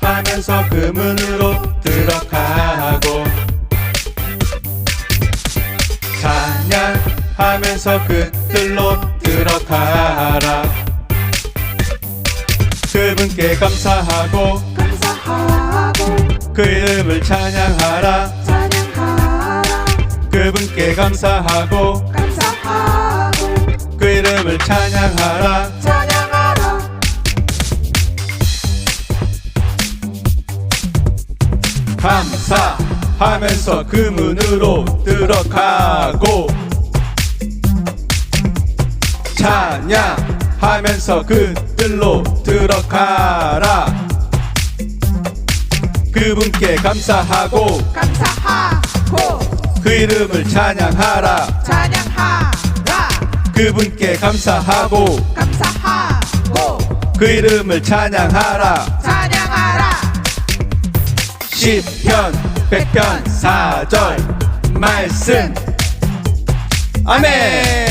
감사하면서 그 문으로 들어가고 찬양하면서 그 뜰로 들어가라. 그분께 감사하고 감사하고 그 이름을 찬양하라 그분께 감사하고 감사하고 그 이름을 찬양하라. 찬양하라. 감사하면서 그 문으로 들어가고 찬양하면서 그 뜰로 들어가라. 그분께 감사하고 감사하고 그 이름을 찬양하라. 찬양하라. 그분께 감사하고 감사하고 그 이름을 찬양하라. 찬양하라. 시편 백편 사절 말씀. 아멘